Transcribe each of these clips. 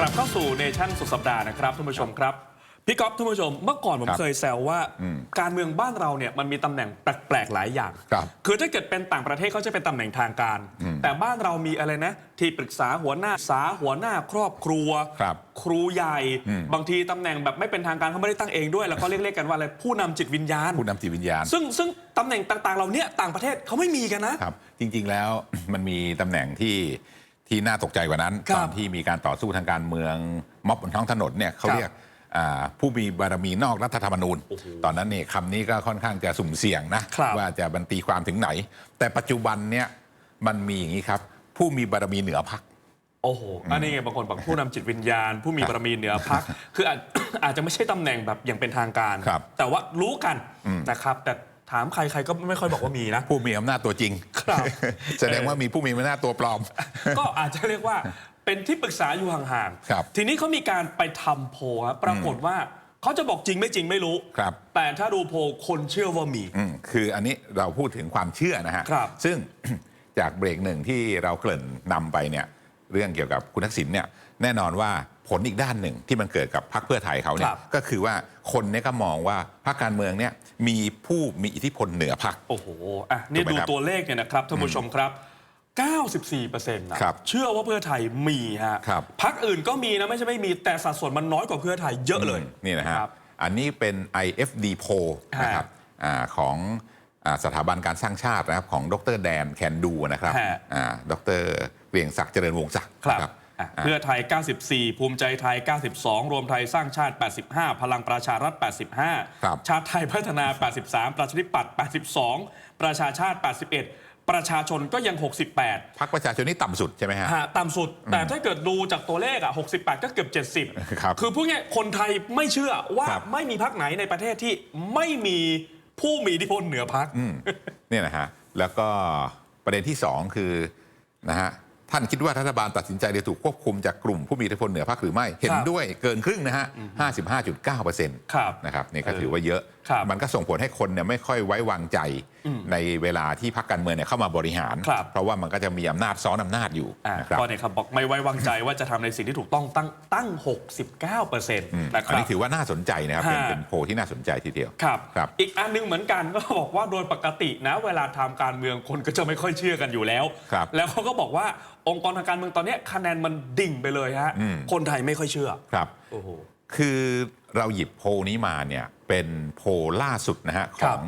กลับเข้าสู่เนชั่นสุดสัปดาห์นะครับท่านผู้ชมครับ พี่ก๊อฟท่านผู้ชม เมื่อก่อนผมครับเคยแซวว่าอืมการเมืองบ้านเราเนี่ยมันมีตำแหน่งแปลกๆหลายอย่างครับคือถ้าเกิดเป็นต่างประเทศเขาจะเป็นตำแหน่งทางการ แต่บ้านเรามีอะไรนะ ที่ปรึกษาหัวหน้าสาหัวหน้าครอบครัว ครับครูใหญ่อืมบางทีตำแหน่งแบบไม่เป็นทางการเขาไม่ได้ตั้งเองด้วย แล้วก็เรียกๆกันว่าอะไรผู้นำจิตวิญญาณ ผู้นำจิตวิญญาณ ซึ่งซึ่งตำแหน่งต่างๆเราเนี่ยต่างประเทศเขาไม่มีกันนะครับจริงๆแล้วมันมีตำแหน่งที่ ที่น่าตกใจกว่านั้น ครับตอนที่มีการต่อสู้ทางการเมืองม็อบบนท้องถนนเนี่ยเขาครับเรียกอ่าผู้มีบารมีนอกรัฐธรรมนูญโอ้โหตอนนั้นเนี่ยคำนี้ก็ค่อนข้างจะสุ่มเสี่ยงนะครับ ว่าจะบันตีความถึงไหน แต่ปัจจุบันเนี่ยมันมีอย่างนี้ครับ ผู้มีบารมีเหนือพักโอ้โหอันนี้ไงบางคนบอกผู้นำจิตวิญญาณ ผู้มีบารมีเหนือพัก คืออาจ อาจจะไม่ใช่ตำแหน่งแบบอย่างเป็นทางการ ครับแต่ว่ารู้กันนะครับ แต่ ถามใครใครก็ไม่ค่อยบอกว่ามีนะ ผู้มีอำนาจตัวจริง ครับ แสดงว่ามีผู้มีอำนาจตัวปลอม ก็อาจจะเรียกว่าเป็นที่ปรึกษาอยู่ห่างครับทีนี้เขามีการไปทำโพลครับปรากฏว่าเขาจะบอกจริงไม่จริงไม่รู้ ครับ แต่ถ้าดูโพลคนเชื่อว่ามี อืมคืออันนี้เราพูดถึงความเชื่อนะฮะ ครับซึ่ง จากเบรกหนึ่งที่เราเกริ่นนำไปเนี่ย เรื่องเกี่ยวกับคุณทักษิณเนี่ยแน่นอนว่าผลอีกด้านหนึ่งที่มันเกิดกับพรรคเพื่อไทยเขาเนี่ครัยบก็คือว่าคนเนี่ยก็มองว่าพรรคการเมืองเนี่ยมีผู้มีอิทธิพลเหนือพรรค โอ้โหอะนี่ถูกไหมดูครับตัวเลขเนี่ยนะครับท่านผู้ชมครับ 94%นะครับเชื่อว่าเพื่อไทยมีฮะครับ พักอื่นก็มีนะไม่ใช่ไม่มีแต่สัดส่วนมันน้อยกว่าเพื่อไทยเยอะเลย นี่นะฮะครับอันนี้เป็น IFD poll ฮะนะครับอาของอา สถาบันการสร้างชาตินะครับของดรแดนแคนดูนะครับฮะอ่าดรเวียงศักดิ์เจริญวงศ์ศักดิ์ครับนะอะอ่าเพื่อไทย 94 ภูมิใจไทย 92 รวมไทยสร้างชาติ 85 พลังประชารัฐ 85ครับชาติไทยพัฒนา 83 ประชาธิปัตย์ 82 ประชาชาติ 81 ประชาชนก็ยัง 68พรรคประชาชนนี่ต่ำสุดใช่ไหมฮะฮะ ต่ำสุด แต่ถ้าเกิดดูจากตัวเลขอะ 68 ก็เกือบ 70ครับคือพูดง่ายๆคนไทยไม่เชื่อว่าครับไม่มีพักไหนในประเทศที่ไม่มี ผู้มีอิทธิพลเหนือพัก อืมเนี่ยนะฮะ แล้วก็ประเด็นที่2คือนะฮะท่านคิดว่ารัฐบาลตัดสินใจจะถูกควบคุมจากกลุ่มผู้มีอิทธิพลเหนือพรรคหรือไม่ เห็นด้วยเกินครึ่งนะฮะ 55.9%ครับ นะครับนี่ก็ถือว่าเยอะครับมันก็ส่งผลให้คนเนี่ยไม่ค่อยไว้วางใจในเวลาที่พรรคการเมืองเนี่ยเข้ามาบริหารครับเพราะว่ามันก็จะมีอำนาจซ้อนอำนาจอยู่อ่านะครับก็เนี่ยครับบอกไม่ไว้วางใจว่าจะทำในสิ่งที่ถูกต้องตั้งตั้ง 69%นะคอันรับนี้ถือว่าน่าสนใจนะครับเป็นฮะเป็นโพลที่น่าสนใจทีเดียวครับครับ อีกอันหนึงเหมือนกันก็บอกว่าโดยปกตินะเวลาทำการเมืองคนก็จะไม่ค่อยเชื่อกันอยู่แล้วครับแล้วเขาก็บอกว่าองค์กรทางการเมืองตอนเนี้ยคะแนนมันดิ่งไปเลยฮะอืมคนไทยไม่ค่อยเชื่อครับโอ้โหคือ เราหยิบโพลนี้มาเนี่ยเป็นโพลล่าสุดนะฮะคขรัอบง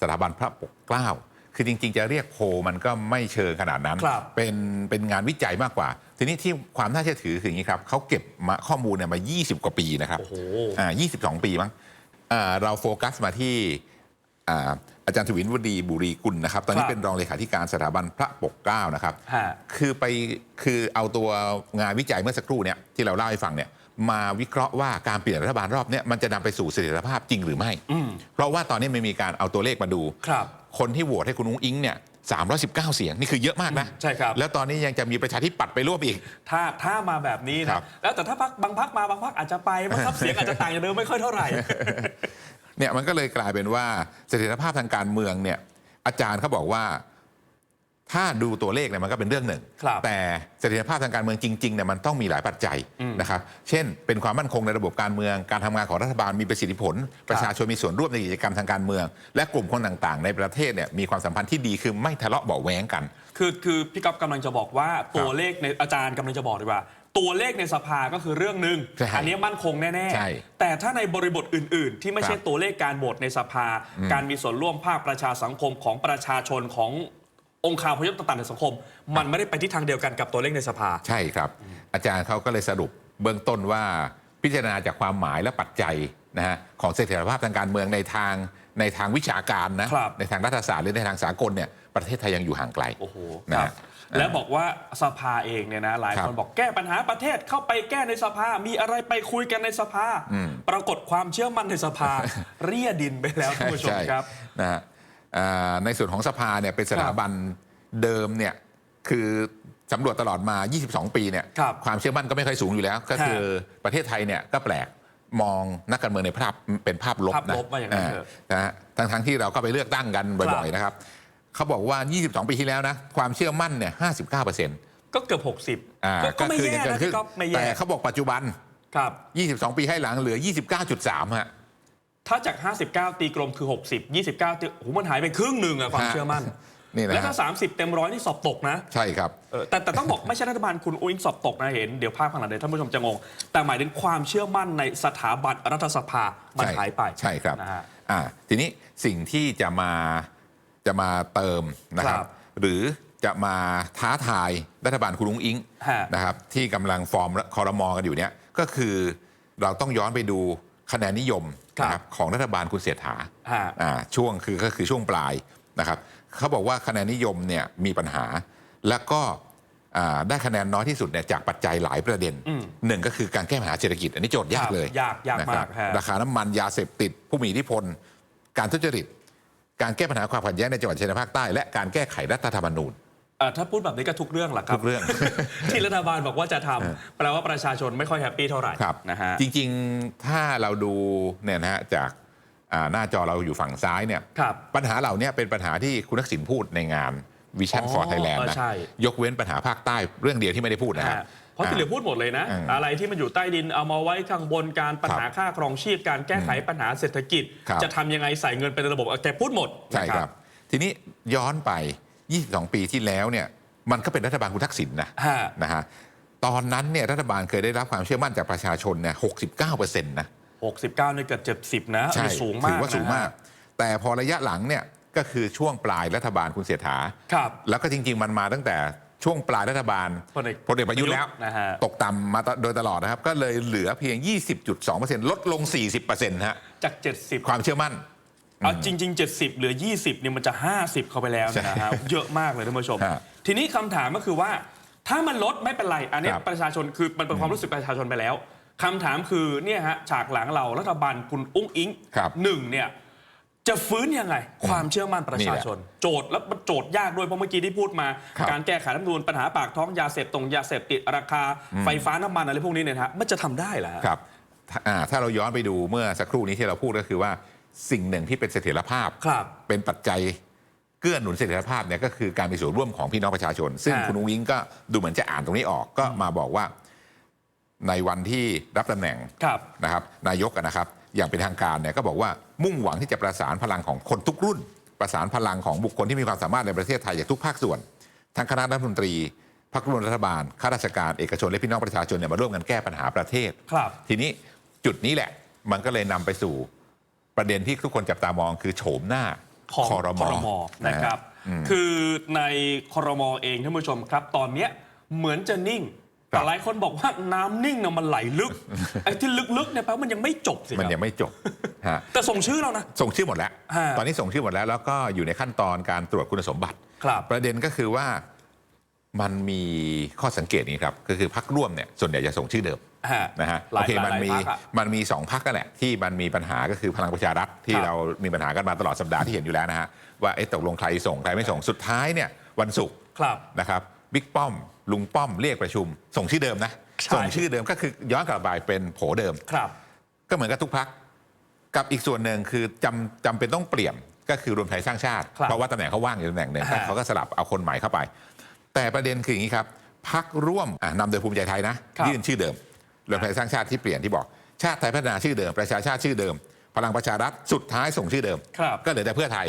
สถาบันพระปกเกล้า คือจริง ๆ จะเรียกโพลมันก็ไม่เชิงขนาดนั้น ครับเป็นเป็นงานวิจัยมากกว่า ทีนี้ที่ความน่าเชื่อถือคืออย่างนี้ครับเขาเก็บมาข้อมูลเนี่ยมา 20 กว่าปีนะครับโอ้โห อ่า22 ปีมั้งอ่าเราโฟกัสมาที่อ่าอาจารย์ทวินวดีบุรีกุลนะครับ ตอนนี้ครับเป็นรองเลขาธิการสถาบันพระปกเกล้านะครับ ฮะ คือไปคือเอาตัวงานวิจัยเมื่อสักครู่เนี่ยที่เราเล่าให้ฟังเนี่ย มาวิเคราะห์ว่าการเปลี่ยนรัฐบาลรอบเนี้ยมันจะนำไปสู่เสถียรภาพจริงหรือไม่อืมเพราะว่าตอนนี้มันมีการเอาตัวเลขมาดู ครับ คนที่โหวตให้คุณอุ้งอิงเนี่ย319 เสียง นี่คือเยอะมากนะใช่ครับ แล้วตอนนี้ยังจะมีประชาธิปัตย์ไปร่วมอีก ถ้าถ้ามาแบบนี้ครันะบ แล้วแต่ถ้าพักบางพักมาบางพักอาจจะไปบางพักเสียงอาจจะต่างจากเดิมไม่ค่อยเท่าไหร่ เนี่ยมันก็เลยกลายเป็นว่าเสถียรภาพทางการเมืองเนี่ยอาจารย์เขาบอกว่า ถ้าดูตัวเลขเนี่ยมันก็เป็นเรื่องหนึ่ง ครับแต่เสถียรภาพทางการเมืองจริงๆเนี่ยมันต้องมีหลายปัจจัยอืมนะครับเช่น เป็นความมั่นคงในระบบการเมือง การทำงานของรัฐบาลมีประสิทธิผล ประชาชนมีส่วนร่วมในกิจกรรมทางการเมือง และกลุ่มคนต่างๆ ในประเทศเนี่ยมีความสัมพันธ์ที่ดีคือไม่ทะเลาะเบาะแว้งกัน คือคือพี่ก๊อฟกำลังจะบอกว่าตัวเลขในอาจารย์กำลังจะบอกดีกว่า ตัวเลขในสภาก็คือเรื่องหนึ่งใช่อันนี้มั่นคงแน่ใช่ๆ แต่ถ้าในบริบทอื่น ๆ ที่ไม่ใช่ครับตัวเลขการโหวตในสภา การมีส่วนร่วมภาคประชาสังคมของประชาชนของ องค์คาพยพต่างๆในสังคม มันไม่ได้ไปที่ทางเดียวกันกับตัวเลขในสภา ใช่ครับ อาจารย์เขาก็เลยสรุปเบื้องต้นว่าพิจารณาจากความหมายและปัจจัยนะฮะของเสถียรภาพทางการเมืองในทางในทางวิชาการนะครับ ในทางรัฐศาสตร์หรือในทางสากลเนี่ยประเทศไทยยังอยู่ห่างไกล โอ้โหนะฮะแล้วบอกว่าสภาเองเนี่ยนะหลายครัคนบบอกแก้ปัญหาประเทศเข้าไปแก้ในสภา มีอะไรไปคุยกันในสภา อืม ปรากฏความเชื่อมั่นในสภา เรียดินไปแล้วท่านผู้ชมใช่ครับ นะฮะอ่า ในส่วนของสภาเนี่ยเป็นสถาบันเดิมเนี่ยคือสำรวจตลอดมา 22 ปีเนี่ยครับความเชื่อมั่นก็ไม่ค่อยสูงอยู่แล้ว ก็คือประเทศไทยเนี่ยก็แปลกมองนักการเมืองในภาพเป็นภาพลบภาพนะลบว่าอย่างนั้นเถอะนะฮะทั้งทั้งที่เราก็ไปเลือกตั้งกันบ่อยๆนะครับเขาบอกว่า 22 ปีที่แล้วนะความเชื่อมั่นเนี่ย 59%ตก็เกือบอ่า60 ก็ก็ไม่คือแย่ยังเกินะนขึ้นพี่ก๊อฟไม่แย่แต่เขาบอกปัจจุบันครับ22 ปีให้หลังเหลือ 29.3ฮะ ถ้าจาก 59 ตีกลมคือ 60 29ตีโอ้โหมันหายไปครึ่งหนึ่งอะความฮะเชื่อมั่นนี่นะแล้วถ้าฮะ30 เต็มร้อยนี่สอบตกนะใช่ครับเออแต่แต่ต้องบอกไม่ใช่รัฐบาลคุณอุ้งสอบตกนะเห็นเดี๋ยวภาพข้างหลังเดี๋ยวท่านผู้ชมจะงง แต่หมายถึงความเชื่อมั่นในสถาบันรัฐสภามันใช่หายไปใช่ครับนะฮะอ่าทีนี้สิ่งที่จะมาจะมาเติมนะครับครับหรือจะมาท้าทายรัฐบาลคุณลุงอิงฮะนะครับที่กำลังฟอร์มคอรมอกันอยู่เนี่ยก็คือเราต้องย้อนไปดูคะแนนนิยมครับ นะครับของรัฐบาลคุณเศรษฐาฮะอ่าช่วงคือก็คือช่วงปลายนะครับเขาบอกว่าคะแนนนิยมเนี่ยมีปัญหา แล้วก็อ่าได้คะแนนน้อยที่สุดเนี่ยจากปัจจัยหลายประเด็นอืมหนึ่งก็คือการแก้ปัญหาเศรษฐกิจ อันนี้โจทย์ยากเลยยากยากนะครับมากฮะราคาน้ำมันยาเสพติด ผู้มีอิทธิพล การทุจริต การแก้ปัญหาความขัดแย้งในจังหวัดชายแดนภาคใต้และการแก้ไขรัฐธรรมนูญเอ่อถ้าพูดแบบนี้ก็ทุกเรื่องแหละครับทุกเรื่อง ที่รัฐบาลบอกว่าจะทำแปลว่าประชาชนไม่ค่อยแฮปปี้เท่าไหร่ครับนะฮะ จริงๆถ้าเราดูเนี่ยนะฮะจากอ่าหน้าจอเราอยู่ฝั่งซ้ายเนี่ยครับปัญหาเหล่านี้เป็นปัญหาที่คุณทักษิณพูดในงาน Vision อ๋อ for Thailand เออนะใช่ ยกเว้นปัญหาภาคใต้เรื่องเดียวที่ไม่ได้พูดนะฮะฮะเพราะที่เหลือพูดหมดเลยนะอืมอะไรที่มันอยู่ใต้ดินเอามาไว้ข้างบนการปัญหาค่าครองชีพการแก้ไขปัญหาเศรษฐกิจ ครับ จะทำยังไงใส่เงินเป็นระบบแกพูดหมดใช่นะครับ ทีนี้ย้อนไป 22 ปีที่แล้วเนี่ยมันก็เป็นรัฐบาลคุณทักษิณนะฮะนะฮะตอนนั้นเนี่ยรัฐบาลเคยได้รับความเชื่อมั่นจากประชาชนเนี่ย69%นะ69เนี่ยเกือบ70 นะใช่อันนี้สูงมากถือว่าสูงนะฮะมาก แต่พอระยะหลังเนี่ยก็คือช่วงปลายรัฐบาลคุณเสถาครับแล้วก็จริง ๆ มันมาตั้งแต่ช่วงปลายรัฐบาลพลเอกพลเอกประยุทธ์แล้วนะฮะตกต่ำมาโดยตลอดนะครับ ก็เลยเหลือเพียง 20.2%ลดลง 40%ฮะจาก 70 ความเชื่อมั่น เอาจริง ๆ 70 เหลือ 20เนี่ยมันจะ 50 เข้าไปแล้วนะฮะเยอะมากเลยท่านผู้ชม ฮะทีนี้คำถามก็คือว่า ถ้ามันลดไม่เป็นไร อันเนี้ยครับ ประชาชนคือมันเป็นความรู้สึกประชาชนไปแล้วคำถามคือเนี่ยฮะฉากหลังเรารัฐบาลคุณอุ้งอิงครับหนึ่งเนี่ยจะฟื้นยังไง ความเชื่อมั่นประชาชน โจทย์แล้วมันโจทย์ยากด้วยเพราะเมื่อกี้ที่พูดมา ครับ การแก้ไขรัฐธรรมนูญปัญหาปากท้องยาเสพตรงยาเสพติดราคา ไฟฟ้าน้ำมันอะไรพวกนี้เนี่ยนะฮะมันจะทำได้เหรอฮะ ครับถ้าอ่าถ้าเราย้อนไปดูเมื่อสักครู่นี้ที่เราพูดก็คือว่า สิ่งหนึ่งที่เป็นเสถียรภาพ ครับ เป็นปัจจัยเกื้อหนุนเสถียรภาพเนี่ยก็คือการมีส่วนร่วมของพี่น้องประชาชน ซึ่งฮะคุณอุ้งอิงก็ดูเหมือนจะอ่านตรงนี้ออกก็มาบอกว่าในวันที่รับตำแหน่ง ครับ นะครับนายกอะนะครับอย่างเป็นทางการเนี่ยก็บอกว่ามุ่งหวังที่จะประสานพลังของคนทุกรุ่น ประสานพลังของบุคคลที่มีความสามารถในประเทศไทยจากทุกภาคส่วน ทั้งคณะรัฐมนตรีพรรคร่วมรัฐบาลข้าราชการเอกชนและพี่น้องประชาชนเนี่ยมาร่วมกันแก้ปัญหาประเทศ ครับ ทีนี้จุดนี้แหละมันก็เลยนำไปสู่ ประเด็นที่ทุกคนจับตามองคือโฉมหน้าของคอรมคอรมนะนะฮะครับ คือในคอรมอเองท่านผู้ชมครับ ตอนเนี้ยเหมือนจะนิ่ง แต่หลายคนบอกว่าน้ำนิ่งน่ะมันไหลลึกไอ้ที่ลึกๆเนี่ยแปลว่ามันยังไม่จบสิคมันรับยังไม่จบฮะแต่ส่งชื่อเรานะ ส่งชื่อหมดแล้วฮะตอนนี้ส่งชื่อหมดแล้วแล้วก็อยู่ในขั้นตอนการตรวจคุณสมบัติครับประเด็นก็คือว่า มันมีข้อสังเกตนี้ครับก็คือพักร่วมเนี่ยส่วนใหญ่จะส่งชื่อเดิมฮะนะฮะหลายโอเคหลายมันมีหลายพรรคอะมันมีสองพักกันแหละที่มันมีปัญหาก็คือพลังประชารัฐที่ครับเรามีปัญหากันมาตลอดสัปดาห์ที่เห็นอยู่แล้วนะฮะว่าเอ๊ะตกลงใครส่งใครไม่ส่งสุดท้ายเนี่ยวันศุกร์ครับนะครับบิ๊กป้อม ลุงป้อมเรียกประชุม ส่งชื่อเดิมนะใช่ส่งชื่อเดิมก็คือย้อนกลับไปเป็นโผเดิมครับก็เหมือนกับทุกพักกับอีกส่วนหนึ่งคือจำจำเป็นต้องเปลี่ยนก็คือรวมไทยสร้างชาติครับเพราะว่าตำแหน่งเขาว่างอยู่ตำแหน่งหนึ่งฮะเขาก็สลับเอาคนใหม่เข้าไป แต่ประเด็นคืออย่างนี้ครับพักร่วมอะนำโดยภูมิใจไทยนะครับยื่นชื่อเดิมรวมไทยสร้างชาติที่เปลี่ยนที่บอก ชาติไทยพัฒนาชื่อเดิม ประชาชาติชื่อเดิม พลังประชารัฐสุดท้ายส่งชื่อเดิมครับก็เหลือแต่เพื่อไทย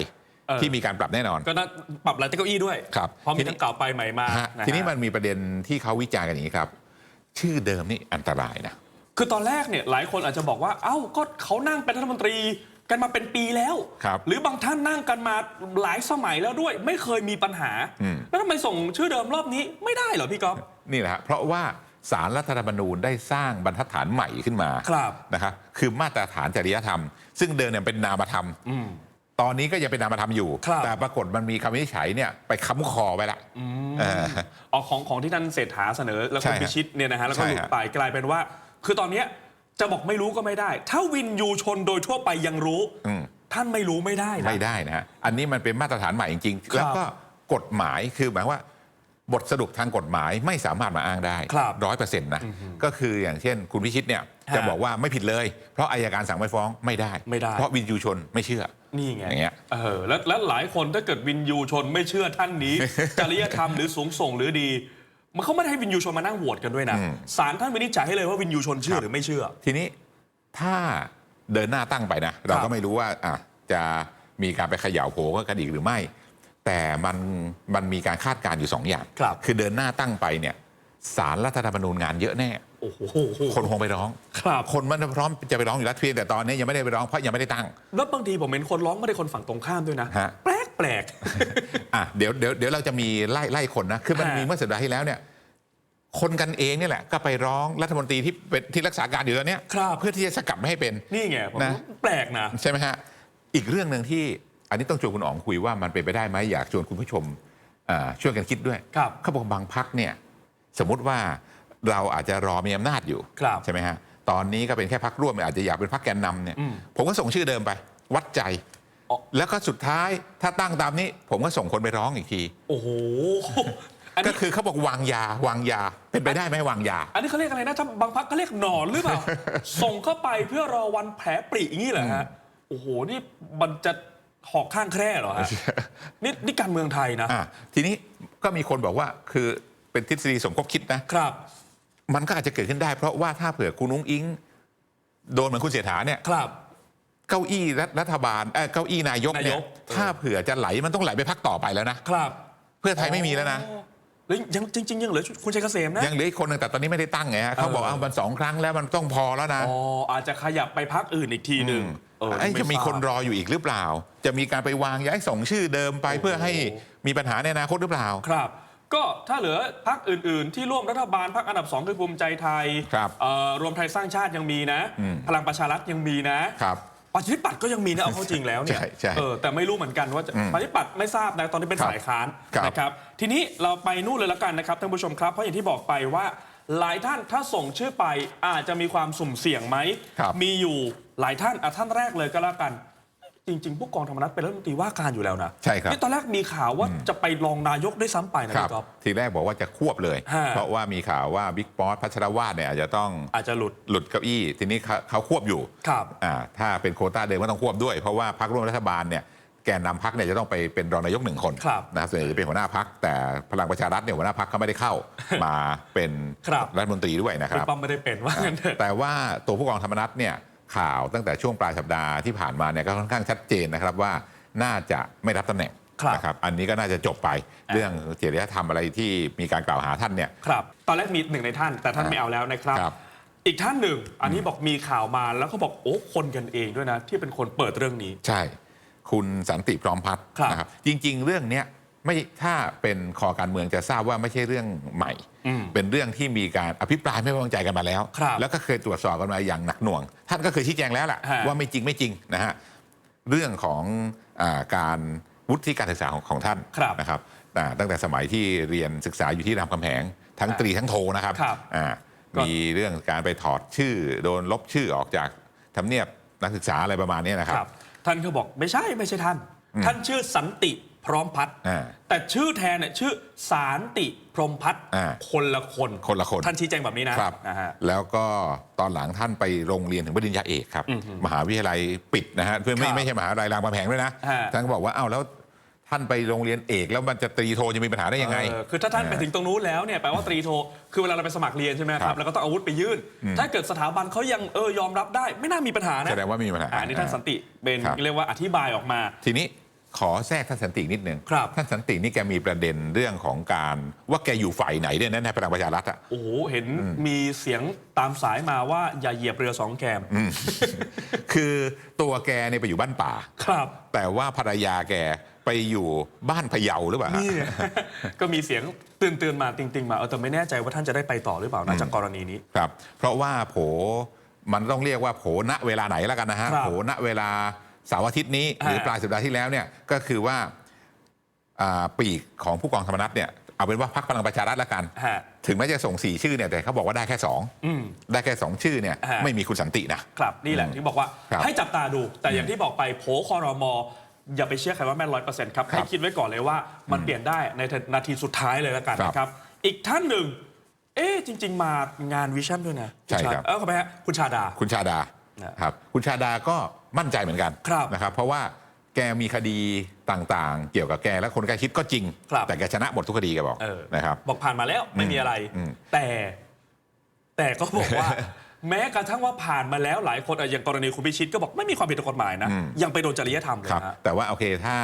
เออที่มีการปรับแน่นอน ก็น่าปรับหลายเก้าอี้ด้วยครับเพราะมีทีนี้ทั้งเก่าไปใหม่มาฮะะฮะทีนี้มันมีประเด็นที่เขาวิจารณ์กันอย่างนี้ครับ ชื่อเดิมนี่อันตรายนะคือตอนแรกเนี่ยหลายคนอาจจะบอกว่า เอ้าก็เขานั่งเป็นรัฐมนตรี กันมาเป็นปีแล้ว ครับหรือบางท่านนั่งกันมาหลายสมัยแล้วด้วย ไม่เคยมีปัญหา อืม แล้วทำไมส่งชื่อเดิมรอบนี้ไม่ได้เหรอพี่ก๊อฟ นี่แหละฮะเพราะว่าสารรัฐธรรมนูญได้สร้างบรรทัดฐานใหม่ขึ้นมาครับนะครับคือมาตรฐานจริยธรรม ซึ่งเดิมเนี่ยเป็นนามธรรมอืมตอนนี้ก็ยังเป็นนามธรรมอยู่ ครับ แต่ปรากฏมันมีคำวินิจฉัยเนี่ยไปค้ำคอไว้ละเออ ออกของของที่ท่านเศรษฐาเสนอแล้วใช่คุณฮะพิชิตเนี่ยนะฮะแล้วก็ใช่หลุดฮะไปกลายเป็นว่า คือตอนเนี้ย จะบอกไม่รู้ก็ไม่ได้ ถ้าวินยูชนโดยทั่วไปยังรู้ อืม ท่านไม่รู้ไม่ได้นะ ไม่ได้นะฮะ อันนี้มันเป็นมาตรฐานใหม่จริงครับๆแล้วก็กฎหมายคือหมายว่า บทสรุปทางกฎหมายไม่สามารถมาอ้างได้ครับร้อยเปอร์เซ็นต์นะ ก็คืออย่างเช่น คุณพิชิตเนี่ยฮะจะบอกว่าไม่ผิดเลย เพราะอายการสั่งไม่ฟ้องไม่ได้ ไม่ได้ เพราะวินยูชนไม่เชื่อ นี่ไงอย่างเงี้ย เออแล้วแล้วหลายคนถ้าเกิดวินยูชนไม่เชื่อท่านนี้ จริยธรรมหรือสูงส่งหรือดี มันเขาไม่ได้ให้วินยูชนมานั่งโหวตกันด้วยนะอืม ศาลท่านวินิจฉัยให้เลยว่าวินยูชนเชื่อหรือไม่เชื่อ ทีนี้ถ้าเดินหน้าตั้งไปนะ เราก็ไม่รู้ว่าอะจะมีการไปเขย่าโผกันอีกหรือไม่ แต่มันมันมีการคาดการณ์อยู่สองอย่างครับ อเดินหน้าตั้งไปเนี่ยสารรัฐธรรมนูญงานเยอะแน่ โอ้โหคนคงไปร้อง ครับ คนมันพร้อมจะไปร้องอยู่แล้วเพียงแต่ตอนนี้ยังไม่ได้ไปร้องเพราะยังไม่ได้ตั้ง แล้วบางทีผมเห็นคนร้องไม่ได้คนฝั่งตรงข้ามด้วยนะ ฮะ แปลก แปลก อะเดี๋ยวเดี๋ยวเดี๋ยวเราจะมีไล่ไล่คนนะ คือมันฮะมีเมื่อสัปดาห์ที่แล้วเนี่ย คนกันเองเนี่ยแหละ ก็ไปร้องรัฐมนตรีที่เป็นที่รักษาการอยู่ตอนเนี้ยครับเพื่อที่จะสกัดไม่ให้เป็น นี่ไงผมนะ แปลกนะ ใช่ไหมฮะ อีกเรื่องหนึ่งที่อันนี้ต้องชวนคุณอ๋องคุยว่ามันเป็นไปได้ไหมอยากชวนคุณผู้ชมอ่าช่วยกันคิดด้วยครับเขาบอกบางพักเนี่ยสมมุติว่าเราอาจจะรอมีอำนาจอยู่ครับใช่ไหมฮะตอนนี้ก็เป็นแค่พักร่วมอาจจะอยากเป็นพักแกนนำเนี่ย อืม ผมก็ส่งชื่อเดิมไป วัดใจอ๋อ แล้วก็สุดท้ายถ้าตั้งตามนี้ ผมก็ส่งคนไปร้องอีกที โอ้โหอันก็นี้คือเขาบอกวางยาวางยา เป็นไปได้ไหมวางยา อันนี้เขาเรียกอะไรนะถ้าบางพักเขาเรียกหนอนหรือเปล่า ส่งเข้าไปเพื่อรอวันแผลปริอย่างนี้เหรอฮะโอ้โหนี่มันจะหอกข้างแคร่เหรอฮะนี่นี่การเมืองไทยนะ อะทีนี้ก็มีคนบอกว่าคือเป็นทฤษฎีสมคบคิดนะ ครับ มันก็อาจจะเกิดขึ้นได้เพราะว่าถ้าเผื่อคุณนุ้งอิง โดนเหมือนคุณเสียฐาเนี่ย ครับ เก้าอี้รัฐรัฐบาลเอ้ยเก้าอี้นายกเนี่ยนายก ถ้าเผื่อจะไหลมันต้องไหลไปพักต่อไปแล้วนะ ครับเพื่อไทยไม่มีแล้วนะอ๋อแล้วยังจริง ๆ ยังเหลือคุณชัยเกษมนะ ยังเหลืออีกคนหนึ่งแต่ตอนนี้ไม่ได้ตั้งไงฮะเขาบอกเออ เอามันสองครั้งแล้วมันต้องพอแล้วนะอ๋ออาจจะขยับไปพักอื่นอีกทีหนึ่งเออไอ้ไจะมีคนทราบรออยู่อีกหรือเปล่า จะมีการไปวางย้ายส่งชื่อเดิมไปโอ้โหเพื่อให้มีปัญหาในอนาคตหรือเปล่า ครับ ก็ถ้าเหลือพักอื่น ๆ ที่ร่วมรัฐบาลพักอันดับสองคือภูมิใจไทยครับเอ่อรวมไทยสร้างชาติยังมีนะ อืม พลังประชารัฐยังมีนะครับ ประชาธิปัตย์ก็ยังมีนะเอาเข้าจริงแล้วเนี่ยใช่ใช่เออแต่ไม่รู้เหมือนกันว่าจะอืมประชาธิปัตย์ไม่ทราบนะตอนนี้เป็นครับฝ่ายค้านครับ นะครับทีนี้เราไปนู่นเลยละกันนะครับท่านผู้ชมครับเพราะอย่างที่บอกไปว่า หลายท่านถ้าส่งชื่อไปอาจจะมีความสุ่มเสี่ยงไหมครับ มีอยู่หลายท่านอะท่านแรกเลยก็แล้วกัน จริง ๆ ผู้กองธรรมนัฐเป็นรัฐมนตรีว่าการอยู่แล้วนะใช่ครับนี่ตอนแรกมีข่าวว่าจะไปรองนายกด้วยซ้ำไปนะครับพี่ก๊อฟทีแรกบอกว่าจะควบเลยฮะเพราะว่ามีข่าวว่าบิ๊กป๊อตพัชรวาดเนี่ยอาจจะต้องอาจจะหลุดหลุดเก้าอี้ ทีนี้เขาเขาควบอยู่ครับอ่าถ้าเป็นโควต้าเดิมก็ต้องควบด้วย เพราะว่าพรรคร่วมรัฐบาลเนี่ยแกนนำพรรคเนี่ยจะต้องไปเป็นรองนายกหนึ่งคนครับนะครับส่วนใหญ่จะเป็นหัวหน้าพรรคแต่พลังประชารัฐเนี่ยหัวหน้าพรรคเขาไม่ได้เข้ามาเป็นครับรัฐมนตรีด้วยนะคคุณรับป้อมไม่ได้เป็นว่างั้นเถอะแต่ว่าตัวผู้กองธรรมนัฐเนี่ย ข่าวตั้งแต่ช่วงปลายสัปดาห์ที่ผ่านมาเนี่ยก็ค่อนข้างชัดเจนนะครับว่าน่าจะไม่รับตำแหน่งครับนะครับอันนี้ก็น่าจะจบไปอะเรื่องจริยธรรมอะไรที่มีการกล่าวหาท่านเนี่ยครับ ตอนแรกมีหนึ่งในท่านแต่ท่านครับไม่เอาแล้วนะครับครับ อีกท่านหนึ่ง อันนี้บอกมีข่าวมาแล้วเขาบอกโอ้คนกันเองด้วยนะ ที่เป็นคนเปิดเรื่องนี้ ใช่ คุณสันติพร้อมพัฒน์ครับนะครับ จริง ๆ เรื่องเนี้ยไม่ถ้าเป็นคอการเมืองจะทราบว่าไม่ใช่เรื่องใหม่อืม เป็นเรื่องที่มีการอภิปรายไม่ไว้วางใจกันมาแล้วครับแล้วก็เคยตรวจสอบกันมาอย่างหนักหน่วง ท่านก็เคยชี้แจงแล้วแหละฮะว่าไม่จริงไม่จริงนะฮะเรื่องของอาการวุฒิการศึกษาของของท่านครับนะครับอ่าตั้งแต่สมัยที่เรียนศึกษาอยู่ที่รามคำแหงทั้งฮะตรีทั้งโทนะครับครับอ่าก็มีเรื่องการไปถอดชื่อ โดนลบชื่อออกจากทำเนียบนักศึกษาอะไรประมาณนี้นะครับครับท่านก็บอกไม่ใช่ไม่ใช่ท่าน ท่านชื่อสันติ พร้อมพัฒน์อ่าแต่ชื่อแทนเนี่ยชื่อสารติพรหมพัฒน์อ่าคนละคนคนละคน ท่านชี้แจงแบบนี้นะครับ นะฮะ แล้วก็ตอนหลังท่านไปโรงเรียนถึงปริญญาเอกครับอือฮึมหาวิทยาลัยปิดนะฮะเพื่อไม่ครับไม่ใช่มหาวิทยาลัยรามคำแหงด้วยนะฮะ ท่านก็บอกว่าอ้าวแล้วท่านไปโรงเรียนเอกแล้วมันจะตรีโทจะมีปัญหาได้ยังไง เออคือถ้าท่านไปถึงตรงนู้นแล้วเนี่ยแปลว่าตรีโท คือเวลาเราไปสมัครเรียนใช่ไหมคครัรับ บ แล้วก็ต้องอาวุธไปยื่น ถ้าเกิดสถาบันเขายังเออยอมรับได้ ไม่น่ามีปัญหานะแสดงว่าไม่มีปัญหา อ่านี่ท่านสันติเป็นครับ เรียกว่าอธิบายออกมา ทีนี้ ขอแทรกท่านสันตินิดนึงครับ ท่านสันตินี่แกมีประเด็นเรื่องของการว่าแกอยู่ฝ่ายไหนเนี่ยนะในพลังประชารัฐอะ โอ้โห เห็นมีเสียงตามสายมาว่าอย่าเหยียบเรือสองแกมคือตัวแกเนี่ยไปอยู่บ้านป่า ครับ แต่ว่าภรรยาแกไปอยู่บ้านพะเยาหรือเปล่าฮะ นี่ ก็มีเสียงเตือนเตือนๆมาติงๆมา เออแต่ไม่แน่ใจว่าท่านจะได้ไปต่อหรือเปล่านะจากกรณีนี้ ครับ เพราะว่าโผมันต้องเรียกว่าโผณเวลาไหนแล้วกันนะฮะ ครับโผณเวลา เสาร์อาทิตย์นี้หรือฮะปลายสัปดาห์ที่แล้วเนี่ยก็คือว่าอ่าปีกของผู้กองธรรมนัฐเนี่ยเอาเป็นว่าพรรคพลังประชารัฐละกันฮะถึงแม้จะส่ง4ชื่อเนี่ยแต่เขาบอกว่าได้แค่อืม2ได้แค่2ชื่อเนี่ยฮะไม่มีคุณสันตินะครับนี่แหละที่บอกว่าครับให้จับตาดูแต่อย่างที่บอกไปโผคอรมออย่าไปเชื่อใครว่าแม่นร้อยเปอร์เซ็นต์ครับครับให้คิดไว้ก่อนเลยว่ามันเปลี่ยนได้ในนาทีสุดท้ายเลยแล้วกันครับนะครับ อีกท่านหนึ่ง เอ๊ะจริง ๆ มางานวิชั่นด้วยนะณใช่ชาครับเออขอไปฮะคุณชาดา คุณชาดานะครับคุณชาดาก็ มั่นใจเหมือนกันครับนะครับ เพราะว่าแกมีคดีต่างๆ เกี่ยวกับแกและคนใกล้ชิดก็จริงครับแต่แกชนะหมดทุกคดีแกบอกเออนะครับ บอกผ่านมาแล้วไม่มีอะไรอืมแต่ แต่ก็บอกว่า แม้กระทั่งว่าผ่านมาแล้วหลายคนอะอย่างกรณีคุณพิชิตก็บอกไม่มีความผิดทางกฎหมายนะยังไปโดนจริยธรรมเลยครับนะฮะแต่ว่าโอเคถ้า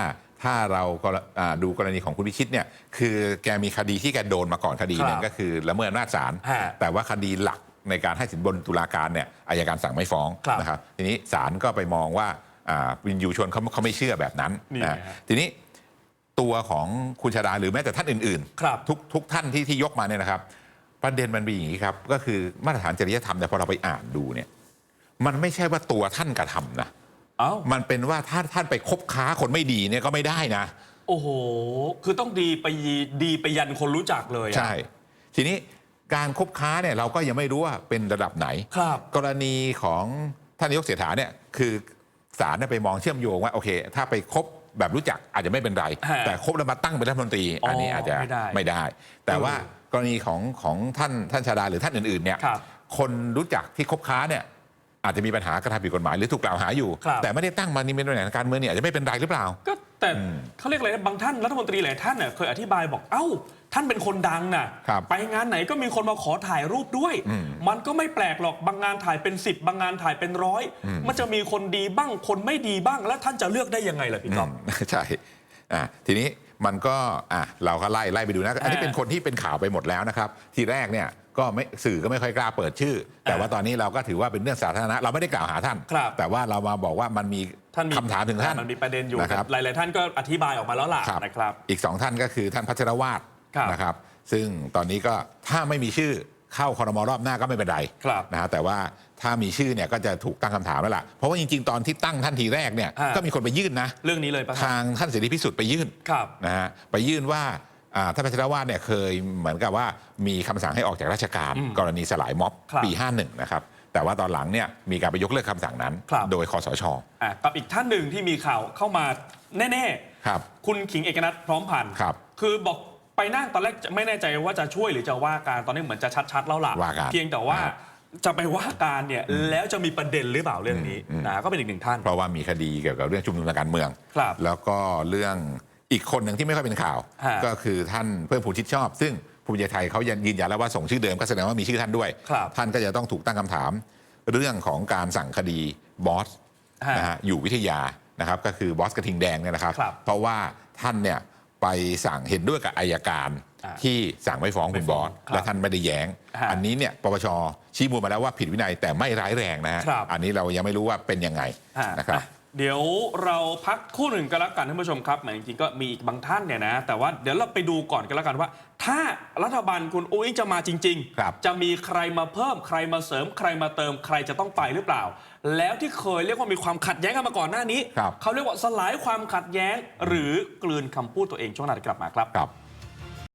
ถ้าเราก็อ่าดูกรณีของคุณพิชิตเนี่ยคือแกมีคดีที่แกโดนมาก่อนคดีหนึงครับก็คือละเมิดอำนาจศาลฮะแต่ว่าคดีหลัก ในการให้สินบนตุลาการเนี่ยอายการสั่งไม่ฟ้องครับนะครับทีนี้ศาลก็ไปมองว่าอ่าวินยูชนเขาเขาไม่เชื่อแบบนั้นนี่นะไงฮะทีนี้ตัวของคุณชาดาหรือแม้แต่ท่านอื่นครับ ทุกทุกท่านที่ที่ยกมาเนี่ยนะครับ ประเด็นมันมีอย่างนี้ครับ ก็คือมาตรฐานจริยธรรมเนี่ยพอเราไปอ่านดูเนี่ย มันไม่ใช่ว่าตัวท่านกระทำนะ เอ้า มันเป็นว่าถ้าท่านไปคบค้าคนไม่ดีเนี่ยก็ไม่ได้นะ โอ้โห คือต้องดีไปยีดีไปยันคนรู้จักเลยอะ ใช่ ทีนี้ การคบค้าเนี่ยเราก็ยังไม่รู้ว่าเป็นระดับไหน ครับกรณีของท่านนายกเศรษฐาเนี่ยคือศาลเนี่ยไปมองเชื่อมโยงว่าโอเค ถ้าไปคบแบบรู้จักอาจจะไม่เป็นไร ฮะแต่คบแล้วมาตั้งเป็นรัฐมนตรีอ๋ออัอันนี้อาจจะไม่ได้ไม่ได้ แต่เออว่ากรณีของของท่านท่านชาดาหรือท่านอื่นๆเนี่ยครับคนรู้จักที่คบค้าเนี่ยอาจจะมีปัญหากระทำผิดกฎหมายหรือถูกกล่าวหาอยู่ ครับ แต่ไม่ได้ตั้งมานี่เป็นตำแหน่งทางการเมืองเนี่ยอาจจะไม่เป็นไรหรือเปล่า ก็ แต่เขาเรียกอะไรนะบางท่านรัฐมนตรีหลายท่านเน่ยเคยอธิบายบอกเอ้า ท่านเป็นคนดังน่ะ ครับไปงานไหนก็มีคนมาขอถ่ายรูปด้วย อืมมันก็ไม่แปลกหรอกบางงานถ่ายเป็นสิบบางงานถ่ายเป็นร้อยอืม มันจะมีคนดีบ้างคนไม่ดีบ้าง แล้วท่านจะเลือกได้ยังไงล่ะพี่ก๊อฟ อืม ใช่อะทีนี้มันก็อะเราก็ไล่ไล่ไปดูนะ อันนี้อ่าเป็นคนที่เป็นข่าวไปหมดแล้วนะครับ ทีแรกเนี่ย ก็ไม่สื่อก็ไม่ค่อยกล้าเปิดชื่อ แต่อ่าว่าตอนนี้เราก็ถือว่าเป็นเรื่องสาธารณะเราไม่ได้กล่าวหาท่าน ครับแต่ว่าเรามาบอกว่ามันมีท่านมี คำถามถึงท่าน มันมีประเด็นอยู่นะครับ หลาย ๆ ท่านก็อธิบายออกมาแล้วล่ะครับนะครับ อีกสองท่านก็คือท่านพัชรวาดครับ นะครับ ซึ่งตอนนี้ก็ถ้าไม่มีชื่อเข้าคอรมอรอบหน้าก็ไม่เป็นไร ครับ นะฮะแต่ว่าถ้ามีชื่อเนี่ยก็จะถูกตั้งคำถามแล้วล่ะ เพราะว่าจริง ๆ ตอนที่ตั้งท่านทีแรกเนี่ยอ่าก็มีคนไปยื่นนะ เรื่องนี้เลยปะครับทางท่านเสรีพิสุทธิ์ไปยื่นครับ นะฮะไปยื่นว่าอ่า ท่านพัชรวาทเนี่ยเคยเหมือนกับว่ามีคำสั่งให้ออกจากราชการอืมกรณีสลายม็อบครับปี 51 นะครับแต่ว่าตอนหลังเนี่ยมีการไปยกเลิกคำสั่งนั้นครับโดยคอสชอะกับอีกท่านหนึ่งที่มีข่าวเข้ามาแน่ครับๆคุณขิงเอกนัทพร้อมพันธ์ครับ คือบอกไปนั่งตอนแรกไม่แน่ใจว่าจะช่วยหรือจะว่าการตอนนี้เหมือนจะชัดๆแล้วล่ะว่าการเพียงแต่ว่าครับจะไปว่าการเนี่ยแล้วจะมีประเด็นหรือเปล่าเรื่องนี้อืมนะก็เป็นอีกหนึ่งท่าน เพราะว่ามีคดีเกี่ยวกับเรื่องชุมนุมทางการเมืองครับแล้วก็เรื่อง อีกคนหนึ่งที่ไม่ค่อยเป็นข่าว ฮะก็คือท่านเพิ่มพูนชิดชอบ ซึ่งภูมิใจไทยเขายืนยันแล้วว่าส่งชื่อเดิมก็แสดงว่ามีชื่อท่านด้วย ครับ ท่านก็จะต้องถูกตั้งคำถาม เรื่องของการสั่งคดีบอส ฮะ นะฮะอยู่วิทยานะครับก็คือบอสกระทิงแดงเนี่ยนะครับ ครับเพราะว่าท่านเนี่ยไปสั่งเห็นด้วยกับอายการอ่าที่สั่งไม่ฟ้องคุณบอสครับและท่านไม่ได้แย้ง ฮะอันนี้เนี่ยปปชชี้มูลมาแล้วว่าผิดวินัยแต่ไม่ร้ายแรงนะฮะครับอันนี้เรายังไม่รู้ว่าเป็นยังไงอะนะครับ อะ เดี๋ยวเราพักครู่หนึ่งกันแล้วกันท่านผู้ชมครับแหมจริงๆก็มีอีกบางท่านเนี่ยนะ แต่ว่าเดี๋ยวเราไปดูก่อนกันแล้วกันว่า ถ้ารัฐบาลคุณอุ้งอิงจะมาจริง ครับจะมีใครมาเพิ่มใครมาเสริมใครมาเติมใครจะต้องไปหรือเปล่า แล้วที่เคยเรียกว่ามีความขัดแย้งกันมาก่อนหน้านี้ ครับ เขาเรียกว่าสลายความขัดแย้ง หรือกลืนคำพูดตัวเองช่วงหน้าเดี๋ยวกลับมาครับ ครับ